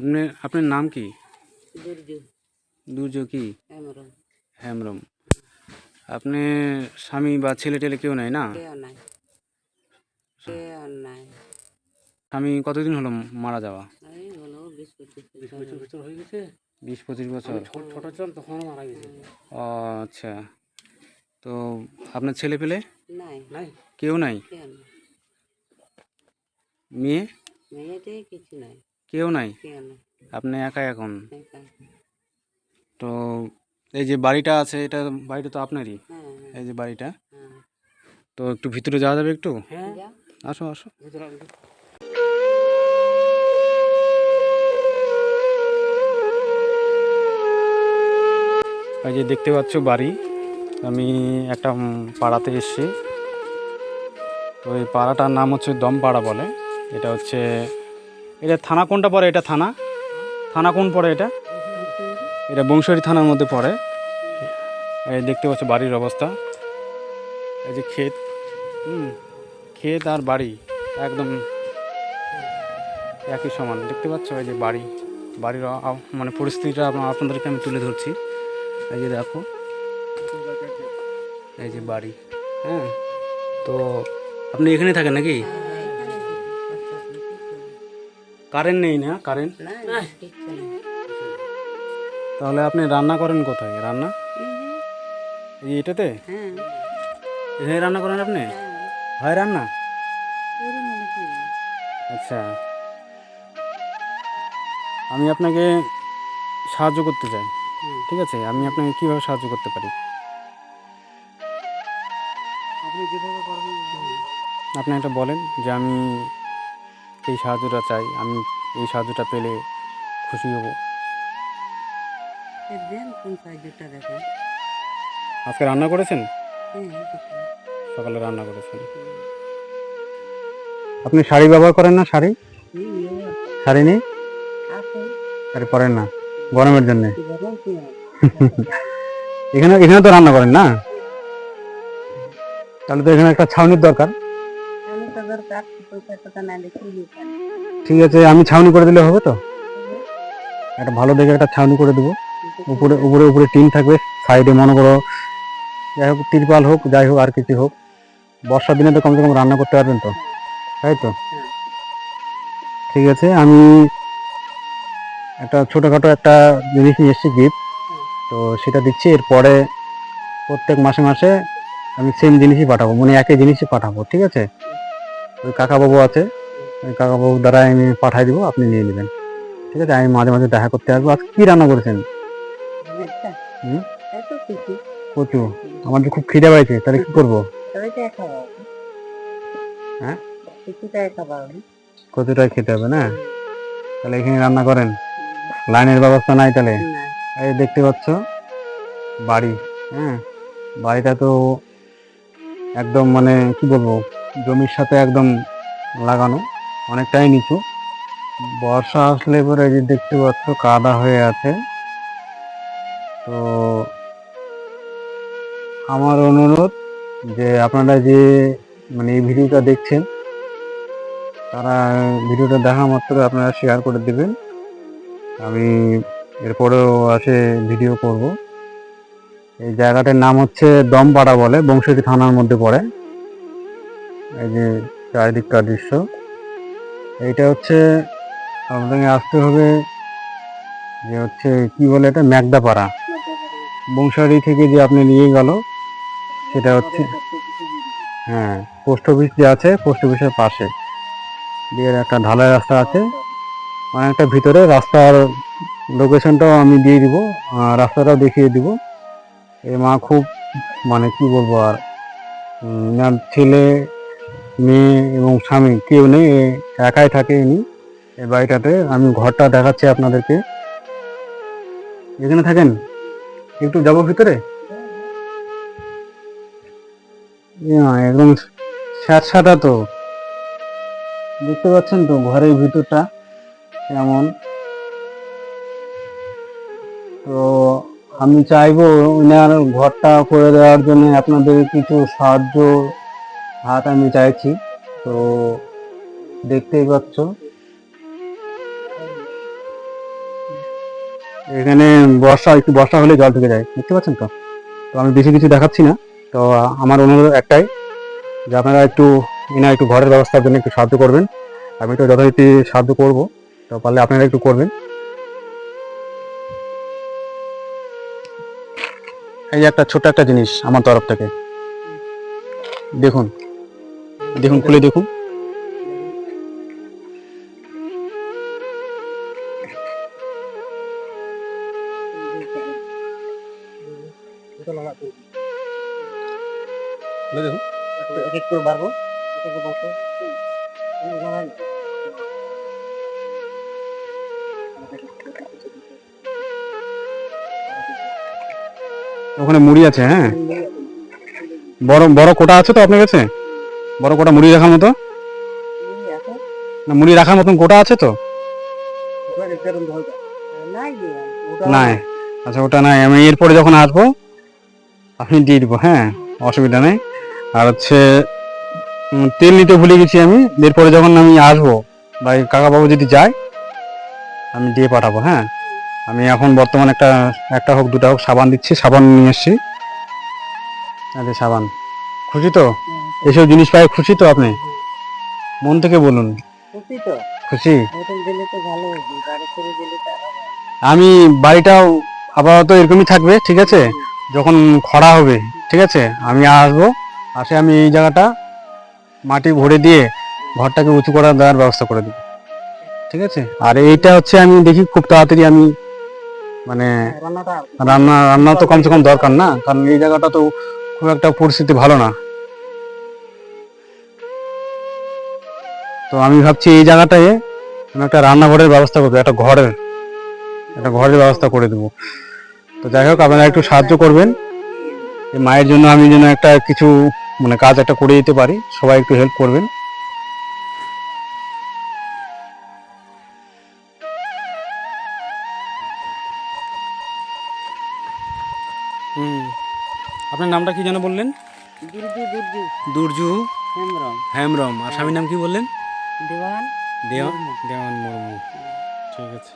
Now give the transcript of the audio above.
আপনি আপনার নাম কি? দুর্য কি? হেমরম আপনি স্বামী বা ছেলে টেলে কেউ নাই না? কেউ নাই। কেউ স্বামী কতদিন হলো মারা যাওয়া? বিশ পঁচিশ বছর। ছোট ছোট ছিলাম তখন মারা গেছে। ও আচ্ছা। তো আপনার ছেলে পেলে? কেউ নাই। মেয়ে? মেয়েতে কিছু নাই। কেউ নাই? আপনি একা এখন? তো এই যে বাড়িটা আছে এটা বাড়িটা তো আপনারই? হ্যাঁ হ্যাঁ, এই যে বাড়িটা? হ্যাঁ। তো একটু ভিতরে যাওয়া যাবে একটু? হ্যাঁ। আসো আসো। এই যে দেখতে পাচ্ছ বাড়ি। আমি একটা পাড়াতে এসেছি। তো এই পাড়াটার নাম হচ্ছে দমপাড়া বলে। এটা হচ্ছে এটা থানা কোনটা পড়ে? এটা থানা। থানা কোন পড়ে এটা? এটা বংশারী থানার মধ্যে পড়ে। এই দেখতে পাচ্ছ বাড়ির অবস্থা। এই যে ক্ষেত। হুম, ক্ষেত আর বাড়ি একদম একই সমান। দেখতে পাচ্ছ এই যে বাড়ি। বাড়ির মানে পরিস্থিতিটা আপনা- আপনাদেরকে আমি তুলে ধরছি। এই যে দেখো। এই যে বাড়ি। হ্যাঁ তো আপনি এখানে থাকেন নাকি? কারেন্ট নেই না কারেন্ট? তাহলে আপনি রান্না করেন কোথায়? রান্না? এই এটাতে? হ্যাঁ। এখানে রান্না করেন আপনি? হ্যাঁ। হয় রান্না? আচ্ছা। আমি আপনাকে সাহায্য করতে চাই। ঠিক আছে? আমি আপনাকে কীভাবে সাহায্য করতে পারি? আপনি যেভাবে আপনি একটা বলেন যে আমি এই সাহায্যটা চাই আমি এই সাহায্যটা পেলে খুশি হব। আজকে রান্না করেছেন? হ্যাঁ সকালে রান্না করেছেন। আপনি শাড়ি ব্যবহার করেন না শাড়ি? শাড়ি নেই? শাড়ি পরেন না গরমের জন্য? এখানে এখানে তো রান্না করেন না? তাহলে তো এখানে একটা ছাউনির দরকার। দরকার পয়সা টাকা না দেখি ঠিক আছে আমি ছাউনি করে দিলে হবে তো? একটা ভালো দেখে একটা ছাউনি করে দেবো। উপরে উপরে উপরে টিন থাকবে সাইডে মনে করো যাই হোক তিরপাল হোক যাই হোক আর কিছু হোক। বর্ষার দিনে তো কমসে কম রান্না করতে পারবেন তো? তাই তো? ঠিক আছে আমি একটা ছোটোখাটো একটা জিনিস নিয়ে এসেছি গিফট তো সেটা দিচ্ছি এরপরে প্রত্যেক মাসে মাসে আমি সেম জিনিসই পাঠাবো মানে একই জিনিসই পাঠাবো ঠিক আছে? ওই কাকাবাবু আছে, ওই কাকাবাবুর দ্বারা আমি পাঠাই দিব, আপনি নিয়ে নেবেন। ঠিক আছে, আমি মাঝে মাঝে দেখা করতে আসব। আজ কী রান্না করেছেন? কচু। আমার খুব খিদে পাইছে তাহলে কি করব? হ্যাঁ? কচুটাই খেতে হবে না? তাহলে এখানে রান্না করেন। লাইনের ব্যবস্থা নাই তাহলে। এই দেখতে পাচ্ছ, বাড়ি। হ্যাঁ? বাড়িটা তো একদম মানে কি বলব? জমির সাথে একদম লাগানো, অনেকটাই নিচু। বর্ষা আসলে পরে যে দেখতে পাচ্ছ, কাদা হয়ে আছে। তো আমার অনুরোধ যে আপনারা যে মানে এই ভিডিওটা দেখছেন, তারা ভিডিওটা দেখা মাত্র আপনারা শেয়ার করে দেবেন। আমি এরপরেও আছে ভিডিও করব। এই জায়গাটার নাম হচ্ছে দমপাড়া বলে বংশী থানার মধ্যে পড়ে। এই যে চারিদিককার দৃশ্য। এইটা হচ্ছে, আপনাকে আসতে হবে যে হচ্ছে কি বলে এটা, ম্যাগদাপাড়া। বংশারি থেকে যে আপনি নিয়ে গেল, সেটা হচ্ছে হ্যাঁ পোস্ট অফিস যে আছে, পোস্ট অফিসের পাশে। দিয়ে একটা ঢালাই রাস্তা আছে। অনেকটা ভিতরে রাস্তার লোকেশনটাও আমি দিয়ে দিব রাস্তাটাও দেখিয়ে দিব। এই মা খুব মানে কি বলব আর ছেলে মেয়ে এবং স্বামী, কেউ নেই একাই থাকে ইনি। এই বাড়িটাতে আমি ঘরটা দেখাচ্ছি আপনাদেরকে। এখানে থাকেন? একটু যাব ভিতরে? একদম স্যাঁতসাটা তো। দেখতে পাচ্ছেন তো ঘরের ভিতরটা কেমন? তো আমি চাইব ওনার ঘরটা করে দেওয়ার জন্য আপনাদের কিছু সাহায্য হাত আমি চাইছি, তো দেখতেই পাচ্ছ। এখানে বর্ষা, একটু বর্ষা হলে জল ঢুকে যায়, দেখতে পাচ্ছেন তো? তো আমি বেশি কিছু দেখাচ্ছি না, তো আমার অনুরোধ একটাই যে আপনারা একটু এনা একটু ঘরের ব্যবস্থার জন্য একটু সাহায্য করবেন। আমি তো যথারীতি সাহায্য করব, তো পারলে আপনারা একটু করবেন। এই একটা ছোট একটা জিনিস আমার তরফ থেকে। দেখুন দেখুন খুলে দেখুন। ওখানে মুড়ি আছে হ্যাঁ? বড় বড় কোটা আছে তো আপনার কাছে? বড় কোটা মুড়ি রাখার মতো? না, মুড়ি রাখার মতন কোটা আছে তো? নাই। আচ্ছা ওটা নাই। আমি এরপরে যখন আসব আপনি দিয়ে দিব হ্যাঁ? অসুবিধা নেই। আর হচ্ছে তেল নিতে ভুলে গেছি আমি। এরপরে যখন আমি আসব, বা কাকাবাবু যদি যায়, আমি দিয়ে পাঠাবো হ্যাঁ? আমি এখন বর্তমানে একটা একটা হোক, দুটা হোক, সাবান দিচ্ছি, সাবান নিয়ে এসছি। আচ্ছা সাবান। খুশি তো? এসব জিনিস পাই খুশি তো আপনি? মন থেকে বলুন। খুশি তো? খুশি? তো ভালো। আমি বাড়িটাও আপাতত এরকমই থাকবে ঠিক আছে? যখন খরা হবে ঠিক আছে? আমি আসব আসে আমি এই জায়গাটা মাটি ভরে দিয়ে ঘরটাকে উঁচু করা দেওয়ার ব্যবস্থা করে দেবো ঠিক আছে? আর এইটা হচ্ছে আমি দেখি খুব তাড়াতাড়ি আমি মানে রান্না রান্না তো কমসে কম দরকার না কারণ এই জায়গাটা তো খুব একটা পরিস্থিতি ভালো না। তো আমি ভাবছি এই জায়গাটায় আমি একটা রান্নাঘরের ব্যবস্থা করব একটা ঘরের একটা ঘরের ব্যবস্থা করে দেবো। তো যাই হোক আপনারা একটু সাহায্য করবেন। এই মায়ের জন্য আমি যেন একটা কিছু মানে কাজ একটা করে দিতে পারি সবাই একটু হেল্প করবেন। হুম। আপনার নামটা কি যেন বললেন? দুর্জু দুর্জু দুর্জু হেমরম হেমরম আর স্বামীর নাম কি বললেন? দেওয়ান দেওয়ান মুর্মু। দেওয়ান মুর্মু ঠিক আছে